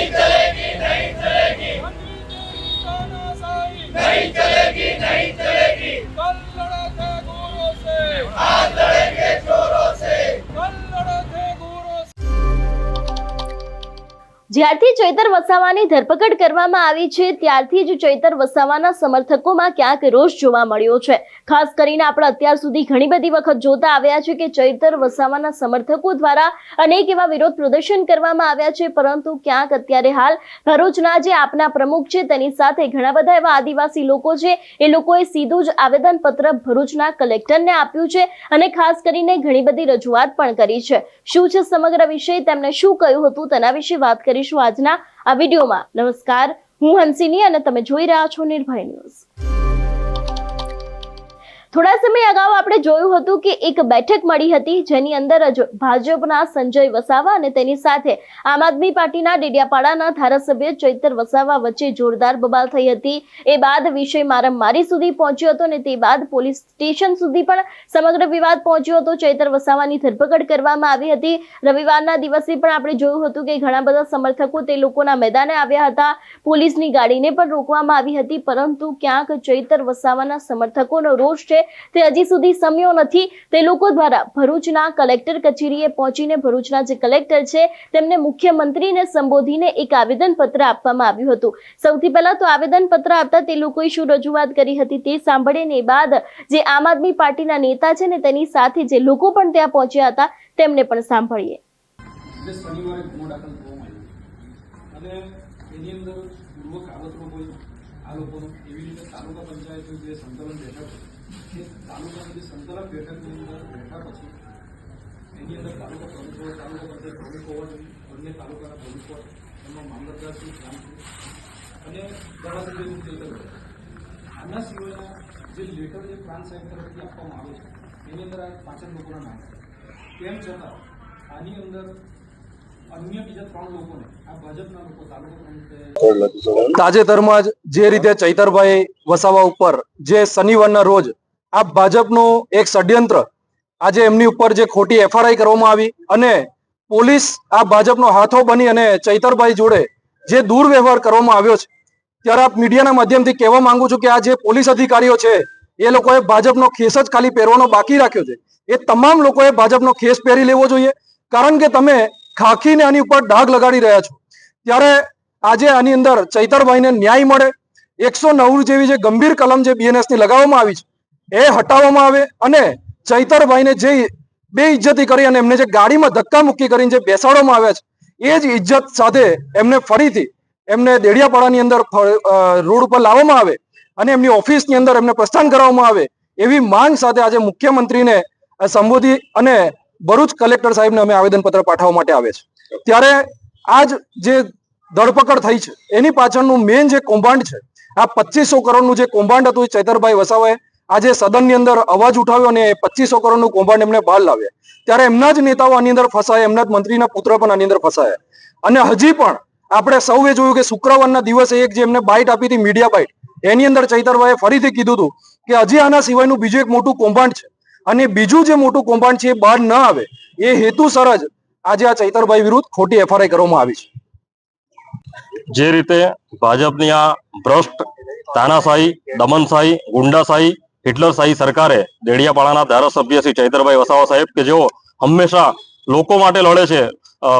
नहीं જ્યારથી ચૈતર વસાવાની ધરપકડ કરવામાં આવી છે, ત્યારથી જ ચૈતર વસાવાના સમર્થકોમાં ક્યાંક રોષ જોવા મળ્યો છે. ખાસ કરીને આપણે અત્યાર સુધી ઘણી બધી વખત જોતા આવ્યા છે કે ચૈતર વસાવાના સમર્થકો દ્વારા અનેક એવા વિરોધ પ્રદર્શન કરવામાં આવ્યા છે, પરંતુ ક્યાંક અત્યારે હાલ ભરૂચના જે આપના પ્રમુખ છે, તેની સાથે ઘણા બધા એવા આદિવાસી લોકો છે, એ લોકોએ સીધું જ આવેદનપત્ર ભરૂચના કલેક્ટરને આપ્યું છે અને ખાસ કરીને ઘણી બધી રજૂઆત પણ કરી છે. શું છે સમગ્ર વિષય? તેમણે શું કહ્યું હતું? તેના વિશે વાત કરીશું આજના આ વિડીયોમાં. નમસ્કાર હું હંસિની અને તમે જોઈ રહ્યા છો નિર્ભય ન્યૂઝ. થોડા સમય અગાઉ આપણે જોયું હતું કે એક બેઠક મળી હતી જેની અંદર જ ભાજપના સંજય વસાવા અને તેની સાથે આમ આદમી પાર્ટીના ડેડિયાપાડાના ધારાસભ્ય ચૈતર વસાવા વચ્ચે જોરદાર બબાલ થઈ હતી. એ બાદ વિષય મારામારી સુધી પહોંચ્યો હતો અને તે બાદ પોલીસ સ્ટેશન સુધી પણ સમગ્ર વિવાદ પહોંચ્યો હતો. ચૈતર વસાવાની ધરપકડ કરવામાં આવી હતી. રવિવારના દિવસે પણ આપણે જોયું હતું કે ઘણા બધા સમર્થકો તે લોકોના મેદાને આવ્યા હતા. પોલીસની ગાડીને પણ રોકવામાં આવી હતી, પરંતુ ક્યાંક ચૈતર વસાવાના સમર્થકોનો રોષ છે તે હજી સુધી સમ્યો નથી. તે લોકો દ્વારા ભરૂચના કલેક્ટર કચેરીએ પહોંચીને ભરૂચના જે કલેક્ટર છે, તેમને મુખ્યમંત્રીને સંબોધીને એક આવેદનપત્ર આપવામાં આવ્યું હતું. સૌથી પહેલા તો આવેદનપત્ર આપતા તે લોકોએ શું રજૂઆત કરી હતી તે સાંભળીને બાદ જે આમ આદમી પાર્ટીના નેતા છે ને તેની સાથે જે લોકો પણ ત્યાં પહોંચ્યા હતા, તેમને પણ સાંભળીએ. અને એની અંદર પૂર્વ કાગળપત્રો કોઈ આ લોકોનો એવી રીતે તાલુકા પંચાયતનું જે સંકલન બેઠક તાજેતરમાં જ જે રીતે ચૈતરભાઈ વસાવા ઉપર જે શનિવારના રોજ આ ભાજપનું એક ષડયંત્ર આજે એમની ઉપર જે ખોટી એફઆરઆઈ કરવામાં આવી અને પોલીસ આ ભાજપનો હાથો બની અને ચૈતરભાઈ જોડે જે દુર્વ્યવહાર કરવામાં આવ્યો છે, ત્યારે આપ મીડિયાના માધ્યમથી કહેવા માંગુ છું કે આ જે પોલીસ અધિકારીઓ છે, એ લોકોએ ભાજપનો ખેસ જ ખાલી પહેરવાનો બાકી રાખ્યો છે. એ તમામ લોકોએ ભાજપનો ખેસ પહેરી લેવો જોઈએ, કારણ કે તમે ખાખીને આની ઉપર ડાઘ લગાડી રહ્યા છો. ત્યારે આજે આની અંદર ચૈતરભાઈને ન્યાય મળે. એકસો નવ જેવી જે ગંભીર કલમ જે બીએનએસની લગાવવામાં આવી છે એ હટાવવામાં આવે અને ચૈતરભાઈને જે બે ઇજ્જતી કરી અને એમને જે ગાડીમાં ધક્કા મુક્કી કરીને જે બેસાડવામાં આવ્યા છે, એ જ ઇજ્જત સાથે એમને ફરીથી એમને દેડિયાપાડાની અંદર રોડ ઉપર લાવવામાં આવે અને એમની ઓફિસની અંદર એમને પ્રસ્થાન કરવામાં આવે એવી માંગ સાથે આજે મુખ્યમંત્રીને સંબોધી અને ભરૂચ કલેક્ટર સાહેબને અમે આવેદનપત્ર પાઠવવા માટે આવે છે. ત્યારે આજ જે ધરપકડ થઈ છે, એની પાછળનું મેઇન જે કૌભાંડ છે, આ પચીસો કરોડનું જે કૌભાંડ હતું ચૈતરભાઈ વસાવાએ આજે સદનની અંદર અવાજ ઉઠાવ્યો અને પચીસો કરોડનું કૌભાંડ એમને બહાર લાવ્યા. ત્યારે એમના જ નેતાઓ આની અંદર ફસાયા, એમના જ મંત્રીના પુત્ર પણ આની અંદર ફસાયા. અને હજી પણ આપણે સૌએ જોયું કે શુક્રવારના દિવસે એક જે એમને બાઇટ આપી હતી, મીડિયા બાઇટ, એની અંદર ચૈતરભાઈએ ફરીથી કીધું હતું કે હજી આના સિવાયનું બીજું એક મોટું કૌભાંડ છે. અને બીજું જે મોટું કૌભાંડ છે એ બહાર ન આવે, એ હેતુસર જ આજે આ ચૈતરભાઈ વિરુદ્ધ ખોટી એફઆરઆઈ કરવામાં આવી છે. જે રીતે ભાજપની આ ભ્રષ્ટ તાનાશાહી, દમનશાહી, ગુંડાશાહી હિટલરશાહી સરકારે દેડિયાપાડાના ધારાસભ્ય શ્રી ચૈતરભાઈ વસાવા સાહેબ કે જેઓ હંમેશા લોકો માટે લડે છે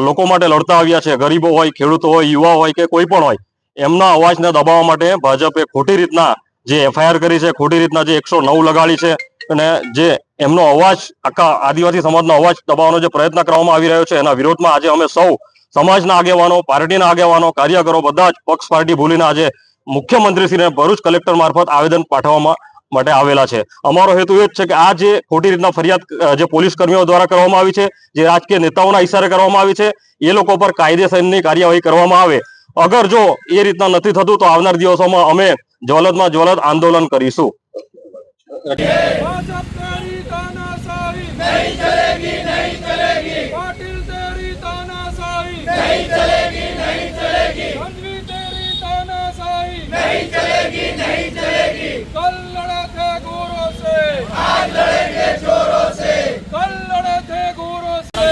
લોકો માટે લડતા આવ્યા છે, ગરીબો હોય, ખેડૂતો હોય, યુવા હોય કે કોઈ પણ હોય, એમના અવાજને દબાવવા માટે ભાજપે ખોટી રીતના જે એફઆઈઆર કરી છે, ખોટી રીતના જે એકસો નવ લગાડી છે અને જે એમનો અવાજ આખા આદિવાસી સમાજનો અવાજ દબાવવાનો જે પ્રયત્ન કરવામાં આવી રહ્યો છે, એના વિરોધમાં આજે અમે સૌ સમાજના આગેવાનો, પાર્ટીના આગેવાનો, કાર્યકરો બધા જ પક્ષ પાર્ટી ભૂલીને આજે મુખ્યમંત્રીશ્રીને ભરૂચ કલેક્ટર મારફત આવેદન પાઠવવામાં માટે આવેલા છે અમારો હેતુ એ જ છે કે આ જે ખોટી રીતના ફરિયાદ અ, જે પોલીસ કર્મીઓ દ્વારા કરવામાં આવી છે જે રાજકીય નેતાઓના ઇશારે કરવામાં આવી છે એ લોકો પર કાયદેસરની કાર્યવાહી કરવામાં આવે અગર જો એ રીતના નથી થતું તો આવનાર દિવસોમાં અમે જ્વલદમાં જ્વલદ આંદોલન કરીશું भाजप तेरी तानाशाही नहीं चलेगी नहीं चलेगी पाटिल आज लड़ेंगे चोरों से। कल लड़े थे गोरों से।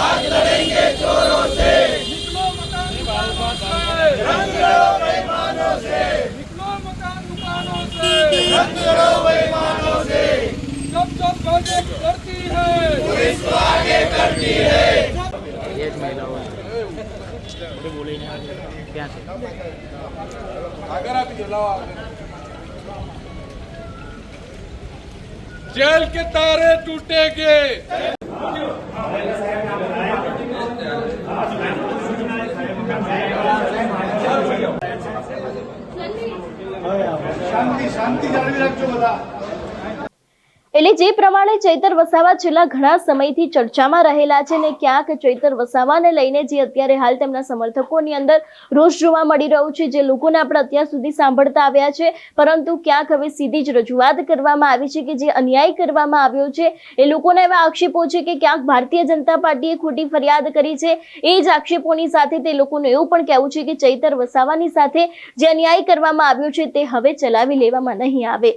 आज लड़ेंगे चोरों से। निकलो मकान दुकानों से। रंग लड़ो बेईमानों से। निकलो मकान दुकानों से। रंग लड़ो बेईमानों से। जब जब गलती करती है। पुलिस को आगे करती है। एक महिला बोले अगर आप जलाओ जेल के तारे टूटेंगे। शांति शांति जारी रखो बता। એટલે જે પ્રમાણે ચૈતર વસાવા છેલ્લા ઘણા સમયથી ચર્ચામાં રહેલા છે ને ક્યાંક ચૈતર વસાવાને લઈને જે અત્યારે હાલ તેમના સમર્થકોની અંદર રોષ જોવા મળી રહ્યો છે, જે લોકોને આપણે અત્યાર સુધી સાંભળતા આવ્યા છે. પરંતુ ક્યાંક હવે સીધી જ રજૂઆત કરવામાં આવી છે કે જે અન્યાય કરવામાં આવ્યો છે, એ લોકોના એવા આક્ષેપો છે કે ક્યાંક ભારતીય જનતા પાર્ટીએ ખોટી ફરિયાદ કરી છે. એ જ આક્ષેપોની સાથે તે લોકોનું એવું પણ કહેવું છે કે ચૈતર વસાવાની સાથે જે અન્યાય કરવામાં આવ્યો છે, તે હવે ચલાવી લેવામાં નહીં આવે.